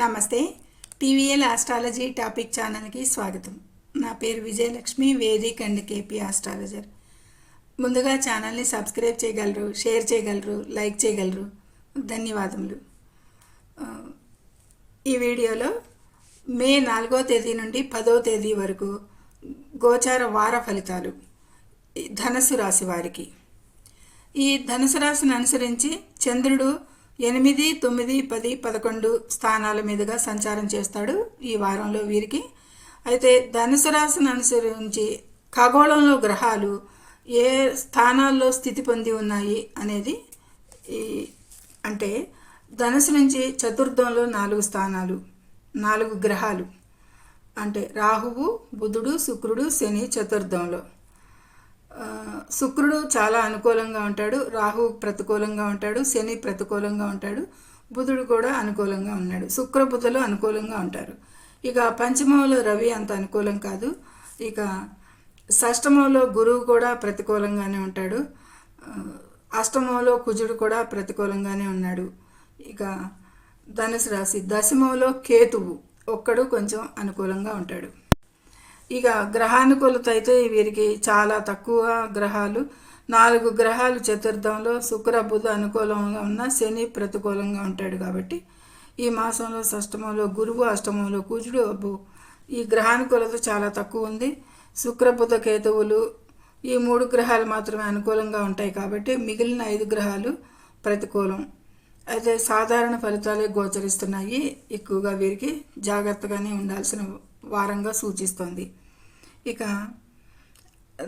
నమస్తే TVL astrology topic ఛానల్కి స్వాగతం. నా పేరు Vijayalakshmi Vedic and KP astrologer. ముందుగా ఛానల్ని సబ్స్క్రైబ్ చేయగలరు షేర్ చేయగలరు లైక్ చేయగలరు. ధన్యవాదములు. ఈ వీడియోలో మే నాలుగో తేదీ నుండి పదో తేదీ వరకు గోచార వార ఫలితాలు ధనుసు రాశి వారికి. ఈ ధనుసు రాశిని అనుసరించి చంద్రుడు ఎనిమిది తొమ్మిది పది పదకొండు స్థానాల మీదుగా సంచారం చేస్తాడు ఈ వారంలో వీరికి. అయితే ధనుసు రాశిని అనుసరించి ఖగోళంలో గ్రహాలు ఏ స్థానాల్లో స్థితి పొంది ఉన్నాయి అనేది ఈ అంటే ధనుసు నుంచి చతుర్థంలో నాలుగు స్థానాలు నాలుగు గ్రహాలు. అంటే రాహువు బుధుడు శుక్రుడు శని చతుర్థంలో. శుక్రుడు చాలా అనుకూలంగా ఉంటాడు రాహు ప్రతికూలంగా ఉంటాడు శని ప్రతికూలంగా ఉంటాడు బుధుడు కూడా అనుకూలంగా ఉన్నాడు. శుక్ర బుధులు అనుకూలంగా ఉంటారు. ఇక పంచమంలో రవి అంత అనుకూలం కాదు. ఇక షష్టమంలో గురువు కూడా ప్రతికూలంగానే ఉంటాడు. అష్టమంలో కుజుడు కూడా ప్రతికూలంగానే ఉన్నాడు. ఇక ధనుసు రాశి దశమంలో కేతువు ఒక్కడు కొంచెం అనుకూలంగా ఉంటాడు. ఇక గ్రహానుకూలత అయితే వీరికి చాలా తక్కువ గ్రహాలు. నాలుగు గ్రహాలు చతుర్థంలో శుక్ర బుధ అనుకూలంగా ఉన్న శని ప్రతికూలంగా ఉంటాడు కాబట్టి ఈ మాసంలో షష్టమంలో గురువు అష్టమంలో కూచుడు అబ్బు ఈ గ్రహానుకూలత చాలా తక్కువ ఉంది. శుక్ర బుధ కేతువులు ఈ మూడు గ్రహాలు మాత్రమే అనుకూలంగా ఉంటాయి కాబట్టి మిగిలిన ఐదు గ్రహాలు ప్రతికూలం. అయితే సాధారణ ఫలితాలే గోచరిస్తున్నాయి. ఎక్కువగా వీరికి జాగ్రత్తగానే ఉండాల్సిన వారంగా సూచిస్తోంది. ఇక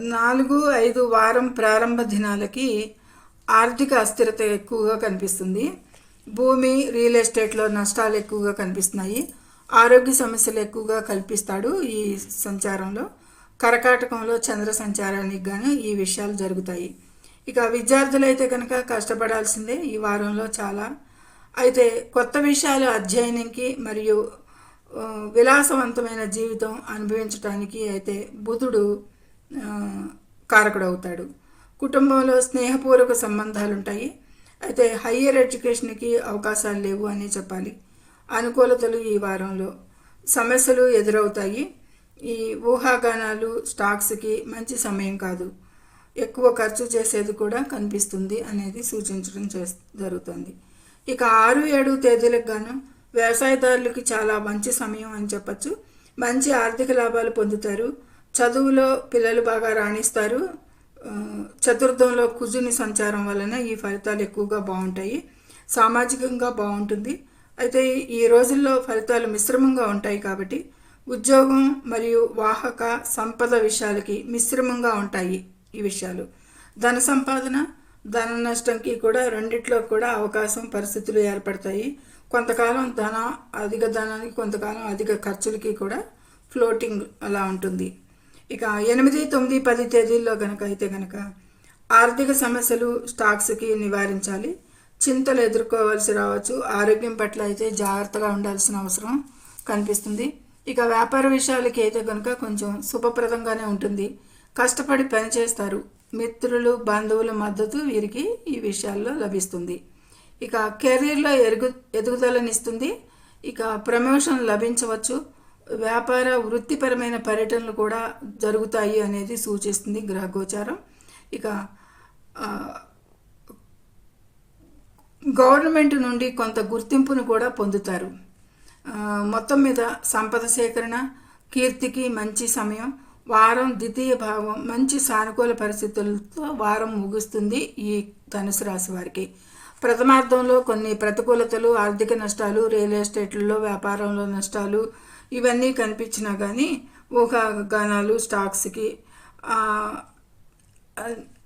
నాలుగు ఐదు వారం ప్రారంభ దినాలకి ఆర్థిక అస్థిరత ఎక్కువగా కనిపిస్తుంది. భూమి రియల్ ఎస్టేట్లో నష్టాలు ఎక్కువగా కనిపిస్తున్నాయి. ఆరోగ్య సమస్యలు ఎక్కువగా కల్పిస్తాడు ఈ సంచారంలో. కరకాటకంలో చంద్ర సంచారానికి గాను ఈ విషయాలు జరుగుతాయి. ఇక విద్యార్థులు అయితే కనుక కష్టపడాల్సిందే ఈ వారంలో చాలా. అయితే కొత్త విషయాలు అధ్యయనంకి మరియు విలాసవంతమైన జీవితం అనుభవించడానికి అయితే బుధుడు కారకుడవుతాడు. కుటుంబంలో స్నేహపూర్వక సంబంధాలు ఉంటాయి అయితే హయ్యర్ ఎడ్యుకేషన్కి అవకాశాలు లేవు అని చెప్పాలి. అనుకూలతలు ఈ వారంలో. సమస్యలు ఎదురవుతాయి. ఈ ఊహాగానాలు స్టాక్స్కి మంచి సమయం కాదు. ఎక్కువ ఖర్చు చేసేది కూడా కనిపిస్తుంది అనేది సూచించడం చే జరుగుతుంది. ఇక ఆరు ఏడు తేదీలకు గాను వ్యవసాయదారులకి చాలా మంచి సమయం అని చెప్పచ్చు. మంచి ఆర్థిక లాభాలు పొందుతారు. చదువులో పిల్లలు బాగా రాణిస్తారు. చతుర్థంలో కుజుని సంచారం వలన ఈ ఫలితాలు ఎక్కువగా బాగుంటాయి. సామాజికంగా బాగుంటుంది. అయితే ఈ రోజుల్లో ఫలితాలు మిశ్రమంగా ఉంటాయి కాబట్టి ఉద్యోగం మరియు వాహక సంపద విషయాలకి మిశ్రమంగా ఉంటాయి ఈ విషయాలు. ధన సంపాదన ధన నష్టంకి కూడా రెండిట్లో కూడా అవకాశం పరిస్థితులు ఏర్పడతాయి. కొంతకాలం ధన అధిక ధనానికి కొంతకాలం అధిక ఖర్చులకి కూడా ఫ్లోటింగ్ అలా ఉంటుంది. ఇక ఎనిమిది తొమ్మిది పది తేదీల్లో కనుక అయితే కనుక ఆర్థిక సమస్యలు స్టాక్స్కి నివారించాలి. చింతలు ఎదుర్కోవాల్సి రావచ్చు. ఆరోగ్యం పట్ల అయితే జాగ్రత్తగా ఉండాల్సిన అవసరం కనిపిస్తుంది. ఇక వ్యాపార విషయాలకి అయితే కనుక కొంచెం శుభప్రదంగానే ఉంటుంది. కష్టపడి పనిచేస్తారు మిత్రులు బంధువుల మద్దతు వీరికి ఈ విషయాల్లో లభిస్తుంది. ఇక కెరీర్లో ఎరుగు ఎదుగుదలనిస్తుంది ఇక ప్రమోషన్ లభించవచ్చు. వ్యాపార వృత్తిపరమైన పర్యటనలు కూడా జరుగుతాయి అనేది సూచిస్తుంది గ్రహగోచారం ఇక గవర్నమెంట్ నుండి కొంత గుర్తింపును కూడా పొందుతారు. మొత్తం మీద సంపద సేకరణ కీర్తికి మంచి సమయం వారం ద్వితీయ భావం మంచి సానుకూల పరిస్థితులతో వారం ముగుస్తుంది ఈ ధనుసు రాశి వారికి. ప్రథమార్థంలో కొన్ని ప్రతికూలతలు ఆర్థిక నష్టాలు రియల్ ఎస్టేట్లలో వ్యాపారంలో నష్టాలు ఇవన్నీ కనిపించినా కానీ ఊహాగానాలు స్టాక్స్కి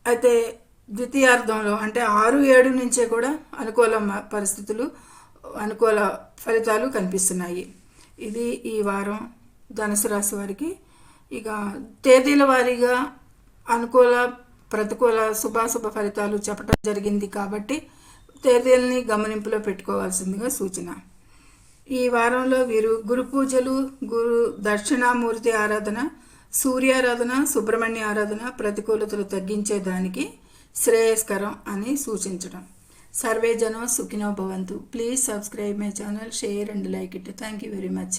అయితే ద్వితీయార్థంలో అంటే ఆరు ఏడు నుంచే కూడా అనుకూల పరిస్థితులు అనుకూల ఫలితాలు కనిపిస్తున్నాయి. ఇది ఈ వారం ధనుసు రాశి వారికి. ఇక తేదీల వారీగా అనుకూల ప్రతికూల శుభాశుభ ఫలితాలు చెప్పడం జరిగింది కాబట్టి తేదీలని గమనింపులో పెట్టుకోవాల్సిందిగా సూచన. ఈ వారంలో వీరు గురు పూజలు గురు దక్షిణామూర్తి ఆరాధన సూర్యారాధన సుబ్రహ్మణ్య ఆరాధన ప్రతికూలతలు తగ్గించేదానికి శ్రేయస్కరం అని సూచించడం. సర్వే జనం సుఖినో భవంతు. Please subscribe my channel share and like it. Thank you very much.